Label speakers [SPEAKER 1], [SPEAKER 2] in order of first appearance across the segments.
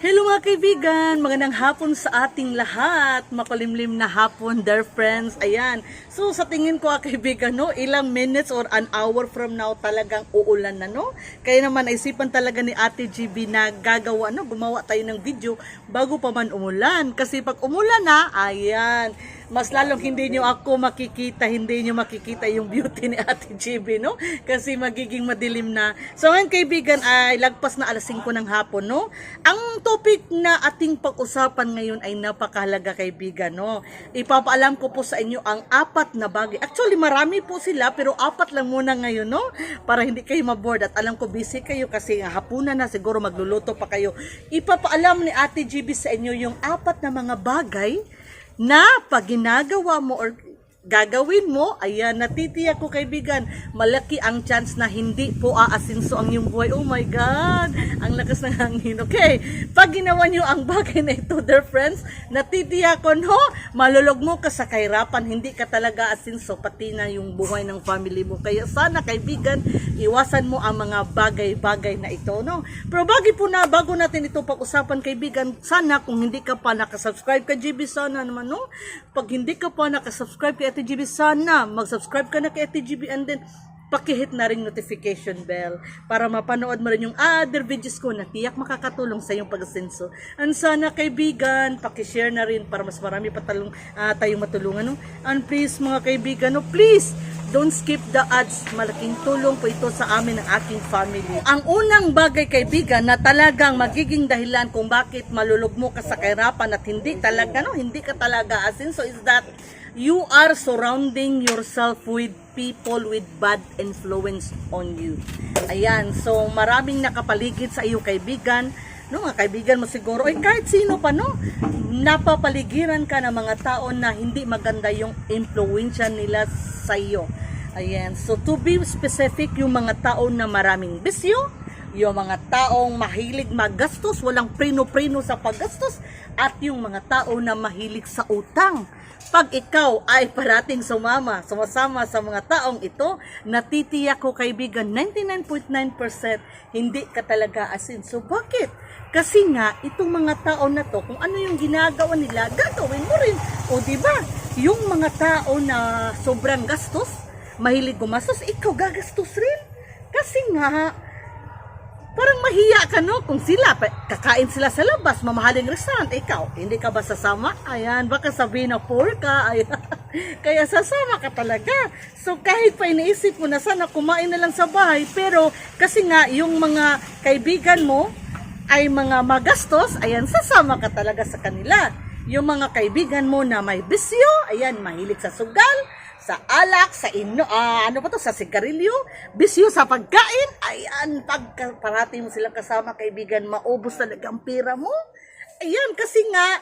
[SPEAKER 1] Hello mga kaibigan, magandang hapon sa ating lahat. Makulimlim na hapon, dear friends. Ayan. So sa tingin ko mga kaibigan, no, ilang minutes or an hour from now talagang uulan na, no? Kaya naman naisipan talaga ni Ate GB na gagawa, no, gumawa tayo ng video bago pa man umulan. Kasi pag umulan na, ayan, mas lalong hindi nyo ako makikita, hindi nyo makikita yung beauty ni Ate GB, no? Kasi magiging madilim na. So ngayon kaibigan ay lagpas na alas 5 ng hapon, no? Ang topic na ating pag-usapan ngayon ay napakahalaga kaibigan, no? Ipapaalam ko po sa inyo ang apat na bagay. Actually marami po sila pero apat lang muna ngayon, no? Para hindi kayo maboard at alam ko busy kayo kasi hapunan na siguro magluluto pa kayo. Ipapaalam ni Ate GB sa inyo yung apat na mga bagay na pag ginagawa mo or gagawin mo, ayan, natitiyak ko kaibigan, malaki ang chance na hindi po aasinso ang iyong buhay. Oh my God! Ang lakas ng hangin. Okay, pag ginawa niyo ang bagay na ito, dear friends, natitiyak ko, no? Malulog mo ka sa kahirapan, hindi ka talaga asinso, pati na yung buhay ng family mo. Kaya sana kaibigan, iwasan mo ang mga bagay-bagay na ito, no? Pero bagay po na, bago natin ito pag-usapan kaibigan, sana kung hindi ka pa nakasubscribe ka GB, sana naman, no? Pag hindi ka pa nakasubscribe kay Ate GB, sana mag-subscribe ka na kay Ate and then pakihit na rin notification bell para mapanood mo rin yung other videos ko na tiyak makakatulong sa iyong pag-asenso. And sana kaibigan, pakishare na rin para mas marami pa talong, ah, tayong matulungan. No? And please mga kaibigan, no, please don't skip the ads. Malaking tulong po ito sa amin ng aking family. Ang unang bagay kaibigan na talagang magiging dahilan kung bakit malulugmo ka sa kahirapan at hindi talaga, no, hindi ka talaga asenso is that you are surrounding yourself with people with bad influence on you. Ayan, so maraming nakapaligid sa iyo kaibigan. No, mga kaibigan mo siguro, ay kahit sino pa, no? Napapaligiran ka ng mga tao na hindi maganda yung impluensya nila sa iyo. Ayan, so to be specific, yung mga tao na maraming bisyo, yung mga taong mahilig magastos, walang prino-prino sa paggastos, at yung mga tao na mahilig sa utang. Pag ikaw ay parating sumama, sumasama sa mga taong ito, natitiyak ko kaibigan, 99.9% hindi ka talaga asin. So bakit? Kasi nga, itong mga tao na to, kung ano yung ginagawa nila, gagawin mo rin. O ba? Yung mga tao na sobrang gastos, mahilig gumastos, ikaw gagastos rin. Kasi nga, parang mahiya ka no? Kung sila kakain sila sa labas mamahaling restaurant ikaw hindi ka ba sasama? Ayan baka sabihin na poor ka. Ayan. kaya sasama ka talaga. So kahit pa iniisip mo na sana kumain na lang sa bahay pero kasi nga yung mga kaibigan mo ay mga magastos ayan sasama ka talaga sa kanila. Yung mga kaibigan mo na may bisyo ayan mahilig sa sugal sa alak, sa ino, ah, ano ba to, sa sigarilyo, bisyo sa pagkain, ayan, pag parati mo silang kasama, kaibigan, maubos talaga ang pera mo. Ayan, kasi nga,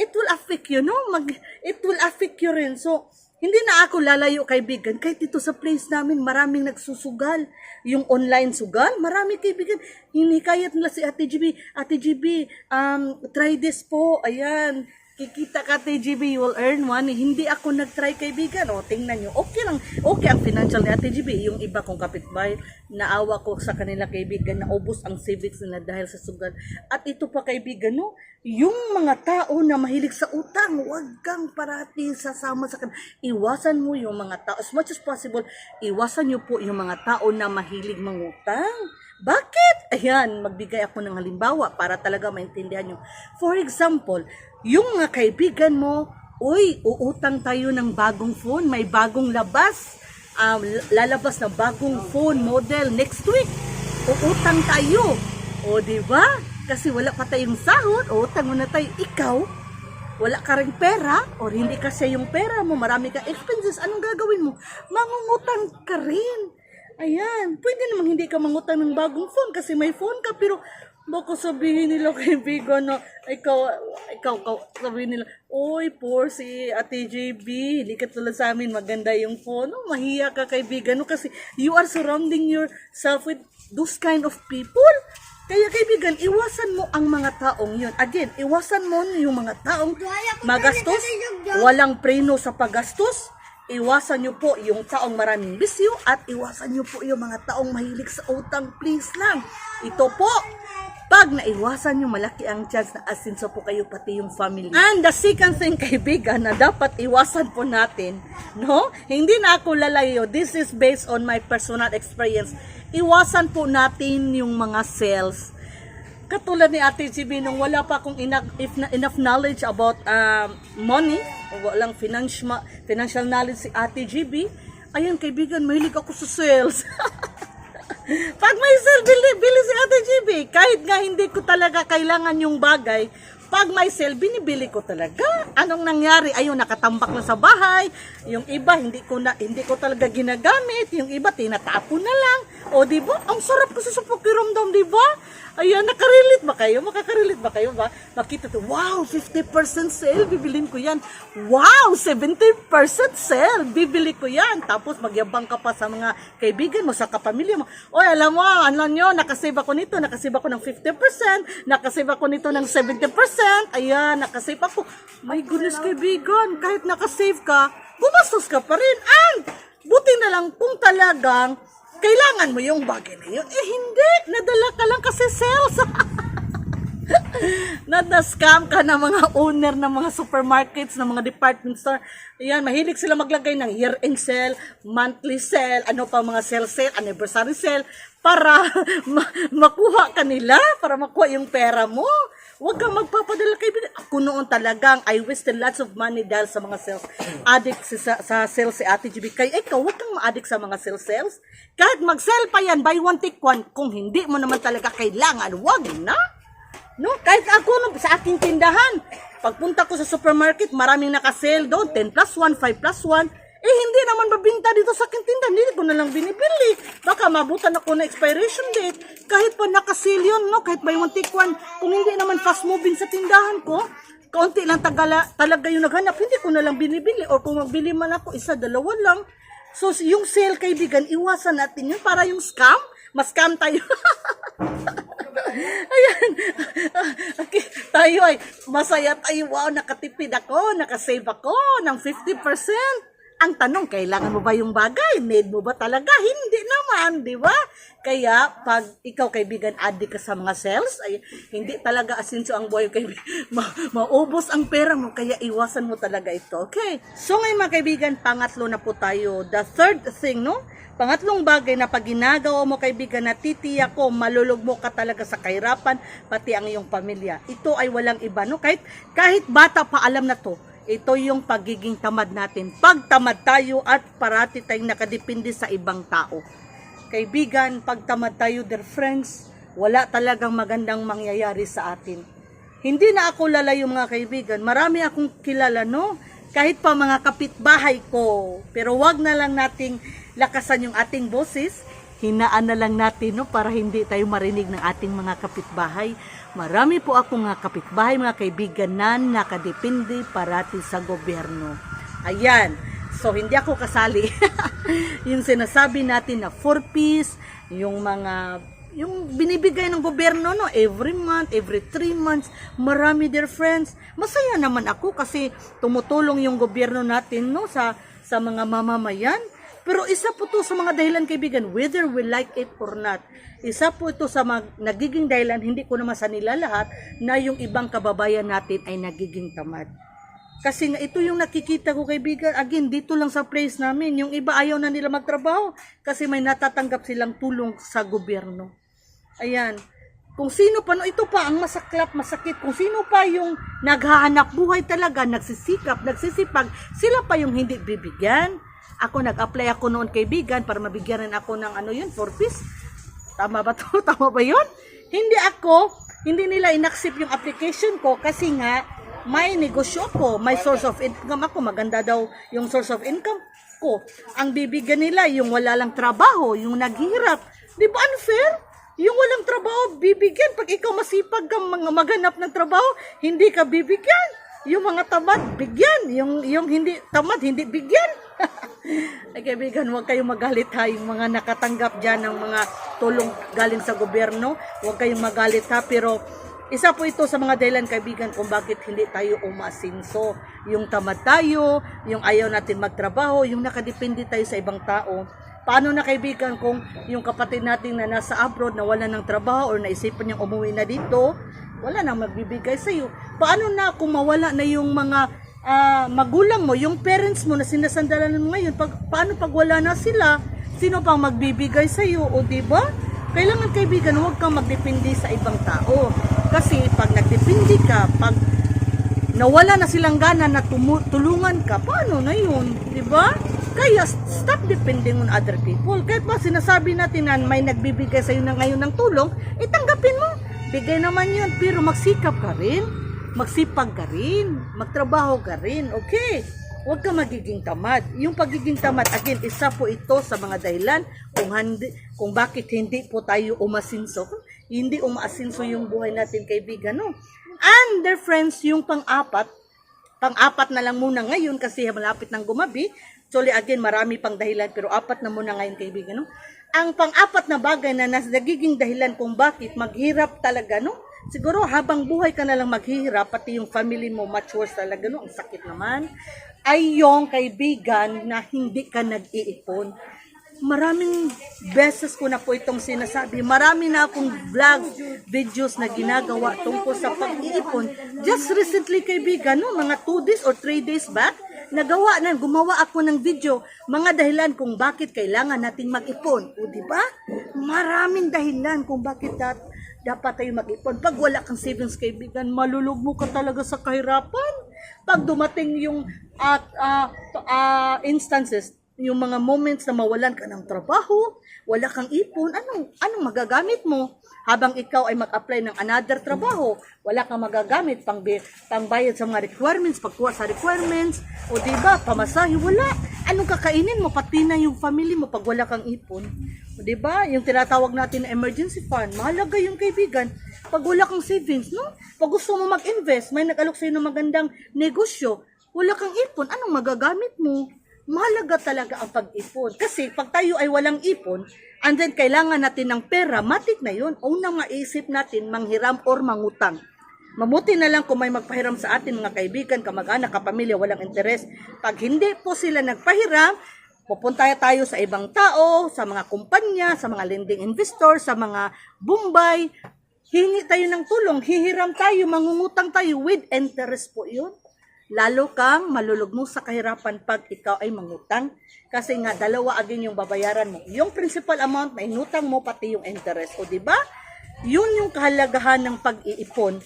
[SPEAKER 1] it will affect you, no? Mag, it will affect you rin. So, hindi na ako lalayo, kaibigan. Kahit dito sa place namin, maraming nagsusugal. Yung online sugal, marami kaibigan. Hinikayat nila si Ate GB. Ate GB, um, try this po. Ayan kikita ka TGB, you will earn money. Hindi ako nag-try kaibigan. O, tingnan nyo. Okay lang. Okay ang financial ni Ate GB. Yung iba kong kapitbahay, naawa ko sa kanila kaibigan, naubos ang civics nila dahil sa sugal. At ito pa kaibigan, no? Yung mga tao na mahilig sa utang, huwag kang parati sasama sa kanila. Iwasan mo yung mga tao. As much as possible, iwasan nyo po yung mga tao na mahilig mangutang. Bakit? Ayan, magbigay ako ng halimbawa para talaga maintindihan nyo. For example, yung mga kaibigan mo, uy, uutang tayo ng bagong phone, may bagong labas, um, lalabas na bagong phone model next week. Uutang tayo. O, di ba? Kasi wala pa tayong sahod, utang mo na tayo. Ikaw, wala ka rin pera or hindi kasi yung pera mo, marami ka expenses, anong gagawin mo? Mangungutang ka rin. Ayan, pwede namang hindi ka mangutang ng bagong phone kasi may phone ka pero baka sabihin nila kaibigan na ikaw, ikaw, ikaw sabihin nila, Uy, poor si Ate JB, hindi ka tulad sa amin, maganda yung phone. Oh, mahiya ka kaibigan, no? kasi you are surrounding yourself with those kind of people. Kaya kaibigan, iwasan mo ang mga taong yun. Again, iwasan mo yung mga taong magastos, walang preno sa paggastos, Iwasan nyo po yung taong maraming bisyo at iwasan nyo po yung mga taong mahilig sa utang. Please lang. Ito po, Pag naiwasan nyo, malaki ang chance na asinso po kayo pati yung family. And the second thing, kaibigan, na dapat iwasan po natin, no? Hindi na ako lalayo. This is based on my personal experience. Iwasan po natin yung mga sales. Katulad ni Ate GB, nung wala pa akong enough, knowledge about um, money, o walang financial, financial knowledge si Ate GB, ayun kaibigan, mahilig ako sa sales. Pag may sale, bili, bili si Ate GB. Kahit nga hindi ko talaga kailangan yung bagay, pag may sale, binibili ko talaga. Anong nangyari? Ayun, nakatambak na sa bahay. Yung iba, hindi ko na hindi ko talaga ginagamit. Yung iba, tinatapon na lang. O, di ba? Ang sarap kasi sa pakiramdam, di ba? Ayan, nakarelate ba kayo? Makakarelate ba kayo ba? Makita to, wow, 50% sale, bibilin ko yan. Wow, 70% sale, bibili ko yan. Tapos magyabang ka pa sa mga kaibigan mo, sa kapamilya mo. Oy, alam mo, ano nyo, nakasave ako nito, nakasave ako ng 50%, nakasave ako nito ng 70%, ayan, nakasave ako. My goodness, kaibigan, kahit nakasave ka, gumastos ka pa rin. And, buti na lang kung talagang kailangan mo yung bagay na yun. Eh, hindi. Nadala ka lang kasi sales. Nada-scam ka ng mga owner ng mga supermarkets, ng mga department store. Ayan, mahilig sila maglagay ng year-end sale, monthly sale, ano pa mga sale sale, anniversary sale, para ma- makuha ka nila, para makuha yung pera mo. Huwag kang magpapadala kaibigan. Ako noon talagang I wasted lots of money dahil sa mga sales. Addict si, sa, sa sales si Ate GB. Kaya ikaw, huwag kang ma-addict sa mga sales sales. Kahit mag-sell pa yan, buy one take one, kung hindi mo naman talaga kailangan, wag na. No, kahit ako no, sa aking tindahan, pagpunta ko sa supermarket, maraming nakasale doon, 10 plus 1, 5 plus 1. Eh, hindi naman mabinta dito sa aking tindahan. Hindi ko na lang binibili. Baka mabutan ako na expiration date. Kahit pa nakasale yun, no? kahit one take one. Kung hindi naman fast moving sa tindahan ko, kaunti lang tagala, talaga yung naghanap, hindi ko na lang binibili. O kung magbili man ako, isa, dalawa lang. So, yung sale, kaibigan, iwasan natin yun para yung scam, mas-scam tayo. Ayan. Okay. Tayo ay masaya tayo. Wow, nakatipid ako, nakasave ako ng 50%. Ang tanong, kailangan mo ba yung bagay? Need mo ba talaga? Hindi naman, di ba? Kaya, pag ikaw kaibigan, addict ka sa mga sales, ay hindi talaga asinso ang buhay kaibigan. Ma maubos ang pera mo, kaya iwasan mo talaga ito. Okay? So ngayon mga kaibigan, pangatlo na po tayo. The third thing, no? Pangatlong bagay na pag ginagawa mo kaibigan na titiyak ko, malulugmo ka talaga sa kahirapan, pati ang iyong pamilya. Ito ay walang iba, no? Kahit, kahit bata pa alam na to, ito yung pagiging tamad natin. Pag tamad tayo at parati tayong nakadepende sa ibang tao. Kaibigan, pag tamad tayo, dear friends, wala talagang magandang mangyayari sa atin. Hindi na ako lalayo mga kaibigan. Marami akong kilala, no? Kahit pa mga kapitbahay ko. Pero wag na lang nating lakasan yung ating boses. Hinaan na lang natin, no? Para hindi tayo marinig ng ating mga kapitbahay. Marami po akong mga kapitbahay, mga kaibigan na nakadepende parati sa gobyerno. Ayan. So, hindi ako kasali. yung sinasabi natin na for peace, yung mga yung binibigay ng gobyerno no every month, every three months, marami dear friends. Masaya naman ako kasi tumutulong yung gobyerno natin no sa sa mga mamamayan. Pero isa po to sa mga dahilan kaibigan, whether we like it or not. Isa po ito sa mag, nagiging dahilan, hindi ko naman sa nila lahat, na yung ibang kababayan natin ay nagiging tamad. Kasi nga ito yung nakikita ko kaibigan, again, dito lang sa place namin, yung iba ayaw na nila magtrabaho kasi may natatanggap silang tulong sa gobyerno. Ayan. Kung sino pa, no, ito pa ang masaklap, masakit. Kung sino pa yung naghahanap buhay talaga, nagsisikap, nagsisipag, sila pa yung hindi bibigyan. Ako nag-apply ako noon kaibigan para mabigyan rin ako ng ano yun, for peace. Tama ba to? Tama ba yun? Hindi ako, hindi nila inaccept yung application ko kasi nga may negosyo ko, may source of income ako, maganda daw yung source of income ko. Ang bibigyan nila yung wala lang trabaho, yung naghihirap. Di ba unfair? Yung walang trabaho, bibigyan. Pag ikaw masipag kang mga maghanap ng trabaho, hindi ka bibigyan. Yung mga tamad, bigyan. Yung, yung hindi tamad, hindi bigyan. Ay kaibigan, huwag kayong magalit ha. Yung mga nakatanggap dyan ng mga tulong galing sa gobyerno, huwag kayong magalit ha. Pero isa po ito sa mga dahilan kaibigan kung bakit hindi tayo umasinso. Yung tamad tayo, yung ayaw natin magtrabaho, yung nakadepende tayo sa ibang tao. Paano na kaibigan kung yung kapatid natin na nasa abroad na wala ng trabaho or naisipan niyang umuwi na dito, wala nang magbibigay sa iyo. Paano na kung mawala na yung mga ah, magulang mo, yung parents mo na sinasandalan mo ngayon, pag, paano pag wala na sila? Sino pang magbibigay sa iyo? O di ba? Kailangan kaibigan, huwag kang magdepende sa ibang tao. Kasi pag nagdepende ka, pag nawala na silang gana na tulungan ka, paano na yun? Di ba? Kaya stop depending on other people. Kahit ba sinasabi natin na may nagbibigay sa iyo na ngayon ng tulong, itanggapin mo. Bigay naman yun, pero magsikap ka rin. Magsipag ka rin. Magtrabaho ka rin. Okay? Huwag ka magiging tamad. Yung pagiging tamad, again, isa po ito sa mga dahilan kung, hindi, kung bakit hindi po tayo umasinso. Hindi umaasinso yung buhay natin, kaibigan, no? And their friends, yung pang-apat, pang-apat na lang muna ngayon kasi malapit ng gumabi. Actually, again, marami pang dahilan pero apat na muna ngayon, kaibigan, no? Ang pang-apat na bagay na nagiging dahilan kung bakit maghirap talaga, no? Siguro habang buhay ka na lang maghihirap, pati yung family mo worse talaga, no? Ang sakit naman. Ay yung kaibigan na hindi ka nag-iipon. Maraming beses ko na po itong sinasabi. Marami na akong vlogs, videos na ginagawa tungkol sa pag-iipon. Just recently, kaibigan, no, mga 2 days or 3 days back, nagawa na, gumawa ako ng video, mga dahilan kung bakit kailangan nating mag-ipon. O, di ba? Maraming dahilan kung bakit dat dapat tayo mag-ipon. Pag wala kang savings, kaibigan, malulugmo ka talaga sa kahirapan. Pag dumating yung at ah, ah, instances, yung mga moments na mawalan ka ng trabaho, wala kang ipon, anong, anong magagamit mo? Habang ikaw ay mag-apply ng another trabaho, wala kang magagamit pang, pangbayad sa mga requirements, pagkuha sa requirements, o di ba pamasahe, wala. Anong kakainin mo, pati na yung family mo pag wala kang ipon. O di ba yung tinatawag natin na emergency fund, mahalaga yung kaibigan. Pag wala kang savings, no? Pag gusto mo mag-invest, may nag-alok sa'yo ng magandang negosyo, wala kang ipon, anong magagamit mo? mahalaga talaga ang pag-ipon. Kasi pag tayo ay walang ipon, and then kailangan natin ng pera, matik na yun. Unang maisip natin, manghiram or mangutang. Mamuti na lang kung may magpahiram sa atin mga kaibigan, kamag-anak, kapamilya, walang interes. Pag hindi po sila nagpahiram, pupunta tayo sa ibang tao, sa mga kumpanya, sa mga lending investor, sa mga bumbay. Hingi tayo ng tulong, hihiram tayo, mangungutang tayo with interest po yun lalo kang malulugmok sa kahirapan pag ikaw ay mangutang. Kasi nga, dalawa agin yung babayaran mo. Yung principal amount na inutang mo, pati yung interest. O, ba? Yun yung kahalagahan ng pag-iipon.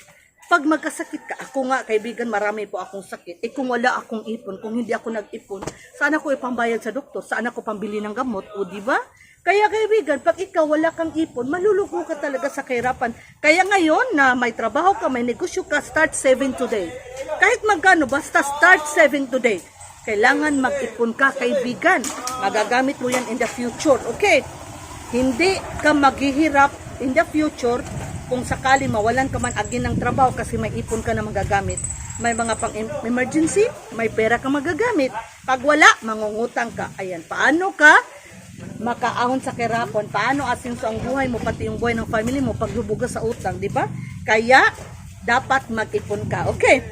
[SPEAKER 1] Pag magkasakit ka, ako nga, kaibigan, marami po akong sakit. Eh, kung wala akong ipon, kung hindi ako nag-ipon, saan ako ipambayad sa doktor? Saan ako pambili ng gamot? O, di ba? Kaya kaibigan, pag ikaw wala kang ipon, malulugo ka talaga sa kahirapan. Kaya ngayon na may trabaho ka, may negosyo ka, start saving today. Kahit magkano, basta start saving today. Kailangan mag-ipon ka, kaibigan. Magagamit mo yan in the future, okay? Hindi ka maghihirap in the future kung sakali mawalan ka man agin ng trabaho kasi may ipon ka na magagamit. May mga pang emergency, may pera ka magagamit. Pag wala, mangungutang ka. Ayan, paano ka makaahon sa kirapon. Paano asinso ang buhay mo, pati yung buhay ng family mo, paglubugas sa utang, di ba? Kaya, dapat mag-ipon ka. Okay.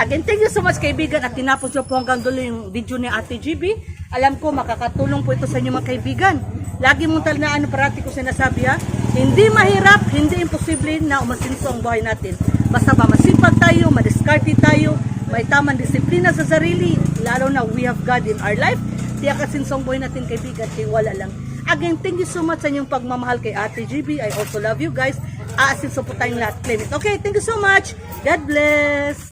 [SPEAKER 1] Again, thank you so much kaibigan at tinapos niyo po hanggang dulo yung video ni Ate GB. Alam ko, makakatulong po ito sa inyo mga kaibigan. Lagi mong talaan, parati ko sinasabi ha, hindi mahirap, hindi imposible na umasinso ang buhay natin. Basta ba masipag tayo, madiskarte tayo, may tamang disiplina sa sarili, lalo na we have God in our life, Tiyak at sinsong buhay natin kaibigan, tiwala lang. Again, thank you so much sa inyong pagmamahal kay Ate GB. I also love you guys. Aasinso po tayong lahat. Claim it. Okay, thank you so much. God bless.